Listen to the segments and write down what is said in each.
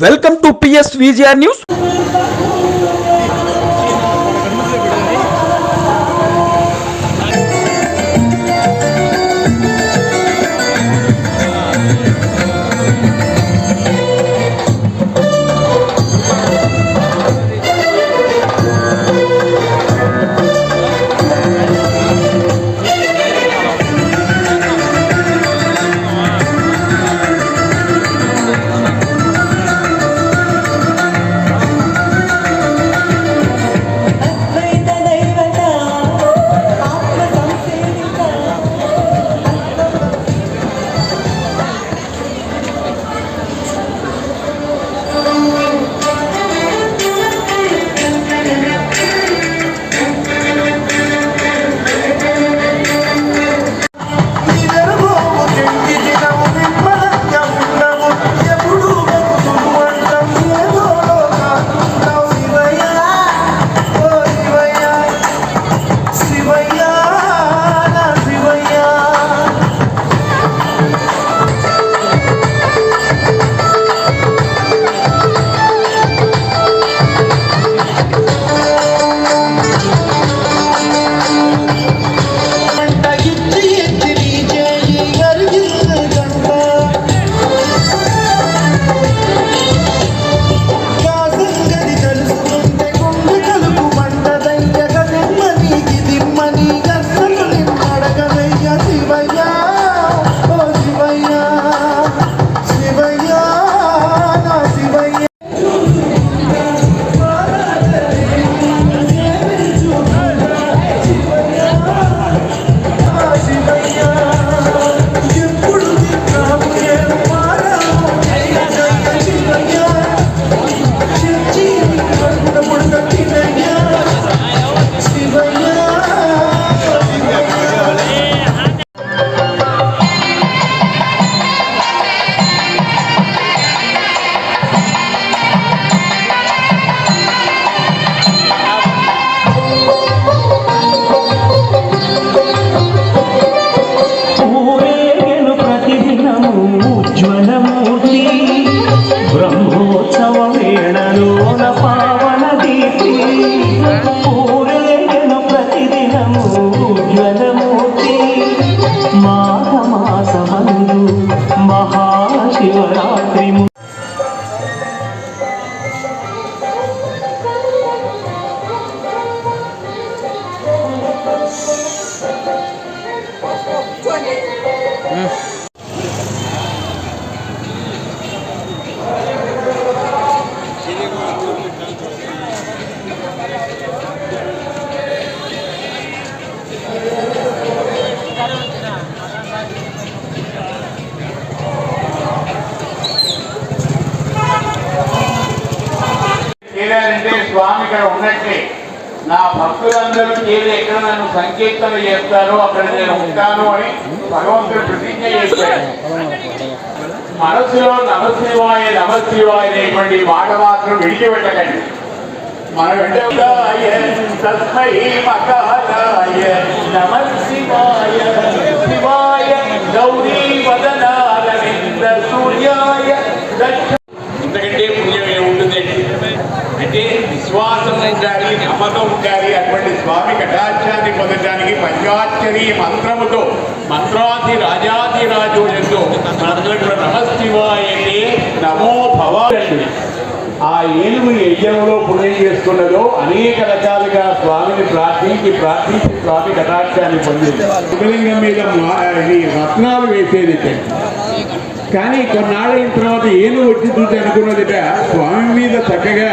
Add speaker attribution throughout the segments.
Speaker 1: welcome
Speaker 2: to PS VGR news 嗯。భక్తులందరూ చేరి ఎక్కడ నన్ను సంకీర్తన చేస్తారో అక్కడ నేను ఉంటాను అని భగవంతుడు ప్రతిజ్ఞ చేశాడు. మనసులో నమశివాయ నమశివాయ అనేటువంటి మాట మాత్రం విడిచిపెట్టకండి. మన తస్మై మకారాయ నమశివాయ శివాయ గౌరీ వదనారవింద సూర్యాయ దక్ష ఇంతకంటే పుణ్యం ఏముంటుందండి అంటే విశ్వాసం ఉండాలి నమ్మకం ఉండాలి అటువంటి స్వామి కటాక్షాన్ని పొందడానికి పంచాక్షరి మంత్రముతో మంత్రాది రాజాది రాజు ఎంతో కూడా నమో భవాలండి ఆ ఏనుగు యజ్ఞంలో పుణ్యం చేస్తున్నదో అనేక రకాలుగా స్వామిని ప్రార్థించి ప్రార్థించి స్వామి కటాక్షాన్ని పొందింది. శివలింగం మీద మా- రత్నాలు వేసేది కానీ కొన్నాళ్ళైన తర్వాత ఏను వచ్చి చూసి అనుకున్నదిట స్వామి మీద చక్కగా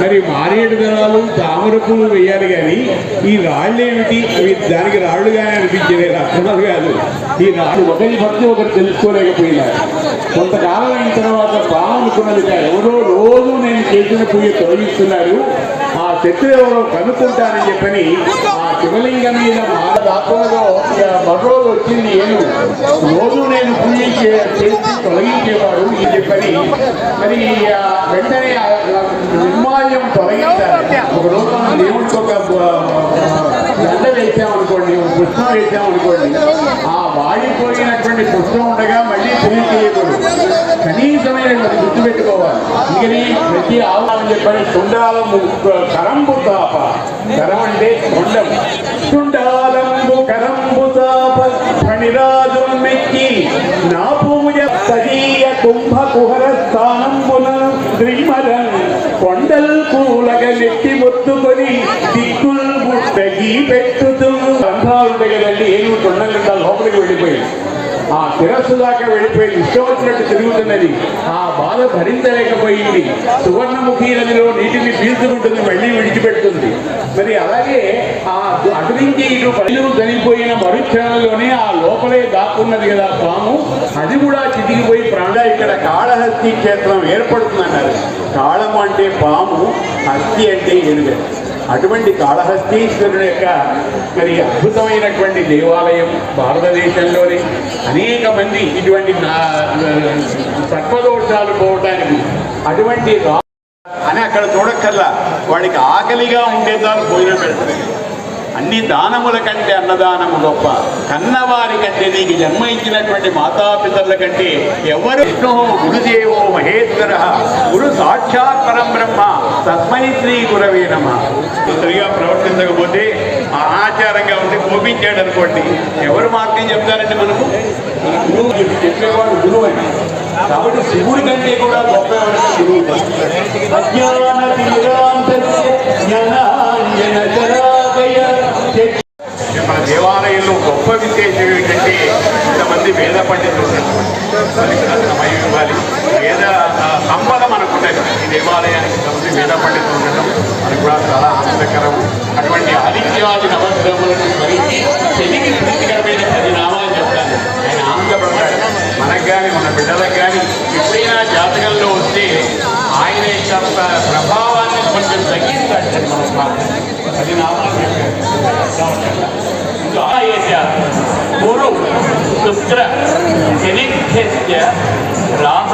Speaker 2: మరి మారేడు దళాలు తామర పూలు వేయాలి కానీ ఈ రాళ్ళు ఏమిటి? దానికి రాళ్ళుగానే అనిపించేది రత్నాలు కాదు. ఈ రాళ్ళు ఒకరి భక్తి ఒకరు తెలుసుకోలేకపోయినారు. కొంతకాలం అయిన తర్వాత బాగనుకున్నదిట ఎవరో రోజు నేను చేసిన పూజ తొలగిస్తున్నారు. ఆ శత్రు ఎవరో కనుక్కుంటానని చెప్పని ఆ శివలింగం మీద మాల దాపంలో మరోజు వచ్చింది ఏను. రోజు నేను పూజ చేసి తొలగించేవాడు ఈ చెప్పని. మరి వెంటనే ఆ నిర్మాల్యం తొలగించాలి ఒక రోజు మనం దేవుడికి ఒక దండ వేసామనుకోండి ఒక పుష్పం వేసామనుకోండి ఆ వాడిపోయినటువంటి పుష్పం ఉండగా మళ్ళీ తిరిగి చేయకూడదు కనీసం
Speaker 3: పవిత్రమైనటువంటి గుర్తుపెట్టుకోవాలి. అందుకని ప్రతి ఆవు అని చెప్పని తుండాలము కరంబు తాప. కరం అంటే కొండం శుండాలంబు కరంబు తాప ఫణిరాజు మెక్కి నా పూజ సదీయ కుంభ కుహర స్థానంబున శ్రీమరన్ కొండల్ కూలగ నెట్టి మొత్తుకొని దిక్కుల్ బుట్టగి పెట్టుతూ. రంధ్రాలు దగ్గరండి ఏమి ఏనుగు లోపలికి వెళ్ళిపోయింది. ఆ శిరస్సు దాకా వెళ్ళిపోయి ఇష్టం వచ్చినట్టు తిరుగుతున్నది. ఆ బాధ భరించలేకపోయింది. సువర్ణముఖి నదిలో నీటిని పీల్చుకుంటుంది. మళ్ళీ మరి అలాగే ఆ అటు నుంచి ఇటు పళ్ళు చనిపోయిన మరుక్షణంలోనే ఆ లోపలే దాక్కున్నది కదా పాము అది కూడా చితికిపోయి ప్రాణ ఇక్కడ కాళహస్తి క్షేత్రం ఏర్పడుతుందన్నారు. కాళం అంటే పాము హస్తి అంటే ఎలుగ. అటువంటి కాళహస్తీశ్వరుడు యొక్క మరి అద్భుతమైనటువంటి దేవాలయం భారతదేశంలోని అనేక మంది ఇటువంటి నా- పోవటానికి అటువంటి
Speaker 2: అని అక్కడ చూడక్కర్లా. వాడికి ఆకలిగా ఉండేదాన్ని భోజనం పెడతాడు అన్ని దానముల కంటే అన్నదానము గొప్ప. కన్నవారి కంటే నీకు జన్మ ఇచ్చినటువంటి మాతాపితరుల కంటే ఎవరు విష్ణు గురుదేవో మహేశ్వర? గురు సాక్షాత్ పరం బ్రహ్మ తస్మై శ్రీ గురవే నమ. సరిగా ప్రవర్తించకపోతే అనాచారంగా ఉంటే కోపించాడు అనుకోండి ఎవరు మార్గం చెప్తారండి మనకు? గురువు చెప్పేవాడు గురువు కాబట్టి శివుడి కంటే కూడా గొప్ప శివుడు అజ్ఞాన మన దేవాలయంలో గొప్ప విశేషం ఏంటంటే ఇంతమంది వేద పండితులు ఉన్నటువంటి ఇవ్వాలి. వేద ఆ, సంపద మనకున్నది ఈ దేవాలయానికి ఇంతమంది వేద పండితులు ఉండటం మనకు కూడా చాలా ఆనందకరం. తగ్గిస్తాడు మన స్వామి పది నామాలు చెప్పారు గాయచ గురు శుక్ర శనిభ్యస్య రామ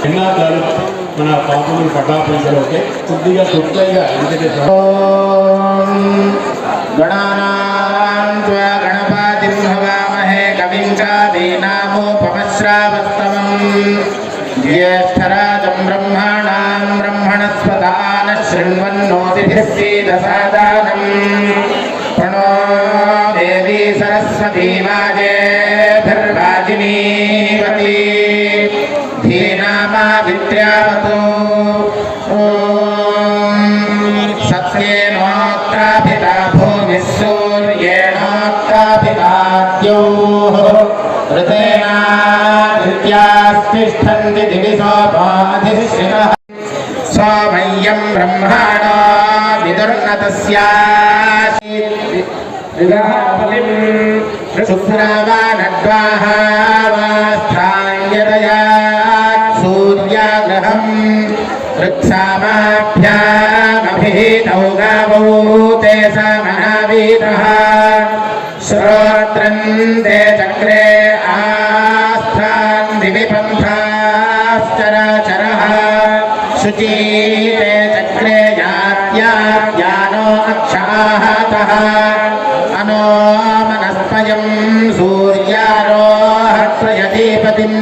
Speaker 2: చిన్నారులు మన పాపలు పటాపించలోకే కొద్దిగా తొత్తగా ఎందుకంటే
Speaker 4: గణపాతిం హవామహే కవిం చాదీనామోపమశ్రావస్తవం జ్యేష్ఠరాజం బ్రహ్మాణాం బ్రహ్మణస్వదాన मह्यं ब्रह्माणा विदुर्नतस्यापलिम् शुभ्रा वा नड्वाः वास्थान्यतया सूर्याग्रहम् वृक्षामाभ्यामभिहितौ गावौ ते स महावीरः श्रोत्रं ते चक्रे आस्थान् दिविपन्थाश्चराचरः शुचीते चक्रे यात्यात्यानो अक्षाहतः अनो मनस्पयम् सूर्यारोहत्रयदीपतिम्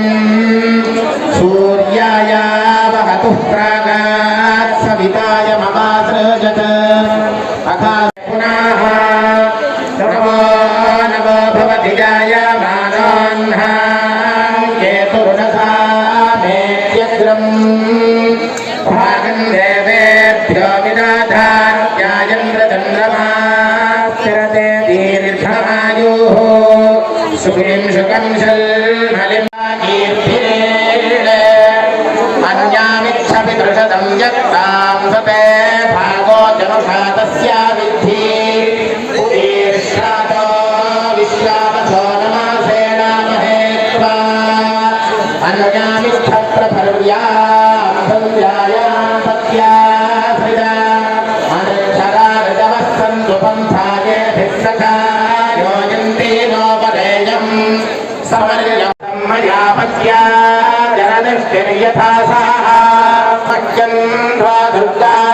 Speaker 4: यथा सा सख्यं वा दुर्गा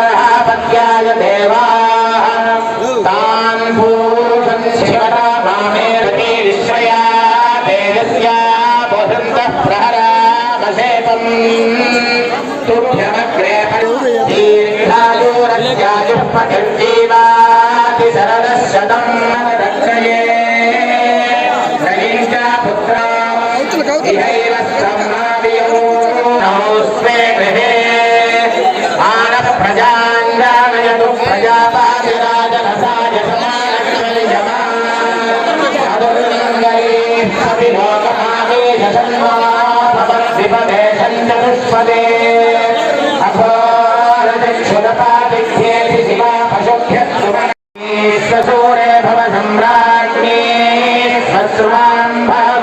Speaker 4: Bye.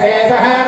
Speaker 4: É Jesus